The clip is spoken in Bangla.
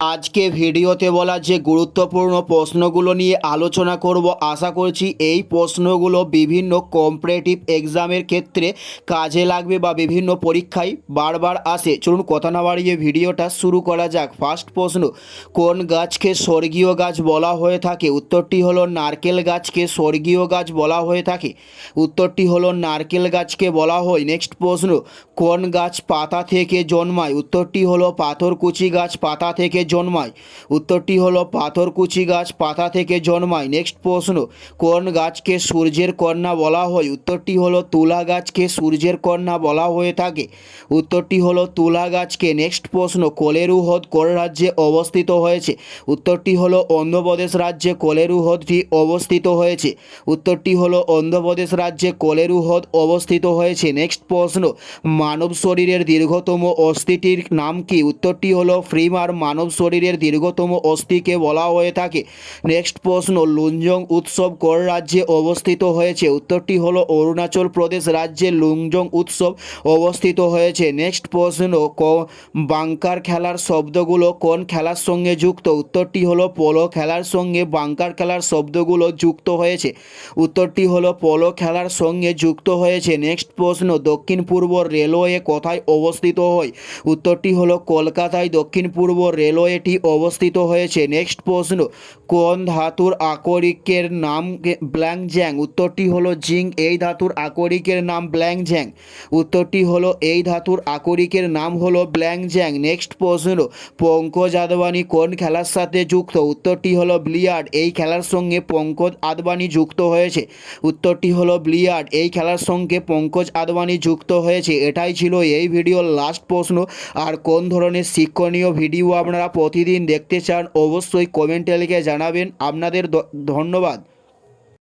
আজকে ভিডিওতে বলা যে গুরুত্বপূর্ণ প্রশ্নগুলো নিয়ে আলোচনা করব, আশা করছি এই প্রশ্নগুলো বিভিন্ন কম্পারেটিভ এক্সামের ক্ষেত্রে কাজে লাগবে বা বিভিন্ন পরীক্ষায় বারবার আসে। চলুন কথা না বাড়িয়ে ভিডিওটা শুরু করা যাক। ফার্স্ট প্রশ্ন, কোন গাছকে স্বর্গীয় গাছ বলা হয়ে থাকে? উত্তরটি হলো নারকেল গাছকে স্বর্গীয় গাছ বলা হয়ে থাকে। উত্তরটি হলো নারকেল গাছকে বলা হয়। নেক্সট প্রশ্ন, কোন গাছ পাতা থেকে জন্মায়? উত্তরটি হলো পাথরকুচি গাছ পাতা থেকে জন্মায়। উত্তরটি হলো পাথরকুচি গাছ পাতা থেকে জন্মায়। নেক্সট প্রশ্ন, কোন গাছকে সূর্যের কন্যা বলা হয়? উত্তরটি হলো তুলা গাছকে সূর্যের কন্যা বলা হয়ে থাকে। উত্তরটি হলো তুলা গাছকে। নেক্সট প্রশ্ন, কোলেরু হ্রদ কোন রাজ্যে অবস্থিত হয়েছে? উত্তরটি হলো অন্ধ্রপ্রদেশ রাজ্যে কোলেরু হ্রদটি অবস্থিত হয়েছে। উত্তরটি হলো অন্ধ্রপ্রদেশ রাজ্যে কোলেরু হ্রদ অবস্থিত হয়েছে। নেক্সট প্রশ্ন, মানব শরীরের দীর্ঘতম অস্থিটির নাম কি? উত্তরটি হলো ফ্রিমার মানব শরীরের দীর্ঘতম অস্থিকে বলা হয়ে থাকে। নেক্সট প্রশ্ন লুঞ্জং উৎসব কোন রাজ্যে অবস্থিত হয়েছে? উত্তরটি হলো অরুণাচল প্রদেশ রাজ্যে লুঞ্জং উৎসব অবস্থিত হয়েছে। নেক্সট প্রশ্ন, ক, বাংকার খেলার শব্দগুলো কোন খেলার সঙ্গে যুক্ত? উত্তরটি হলো পোলো খেলার সঙ্গে বাংকার খেলার শব্দগুলো যুক্ত হয়েছে। উত্তরটি হলো পোলো খেলার সঙ্গে যুক্ত হয়েছে। নেক্সট প্রশ্ন, দক্ষিণ পূর্ব রেলওয়ে কোথায় অবস্থিত হয়? উত্তরটি হলো কলকাতায় দক্ষিণ পূর্ব রেলওয়েটি অবস্থিত হয়েছে। নেক্সট প্রশ্ন, কোন ধাতুর আকরিকের নাম ব্ল্যাঙ্ক জ্যাং উত্তরটি হলো জিং। এই ধাতুর আকরিকের নাম ব্ল্যাঙ্ক জ্যাং উত্তরটি হলো, এই ধাতুর আকরিকের নাম হলো ব্ল্যাঙ্ক জ্যাং নেক্সট প্রশ্ন, পঙ্কজ আদবানি কোন খেলার সাথে যুক্ত? উত্তরটি হলো ব্লিয়ার্ড। এই খেলার সঙ্গে পঙ্কজ আদবানি যুক্ত হয়েছে। উত্তরটি হলো ব্লিয়ার্ড। এই খেলার সঙ্গে পঙ্কজ আদবানি যুক্ত হয়েছে। এটাই ছিল এই ভিডিওর লাস্ট প্রশ্ন। আর কোন ধরনের শিক্ষণীয় ভিডিও আপনারা প্রতিদিন দেখতে চান অবশ্যই কমেন্টে লিখে জানাবেন। আপনাদের ধন্যবাদ।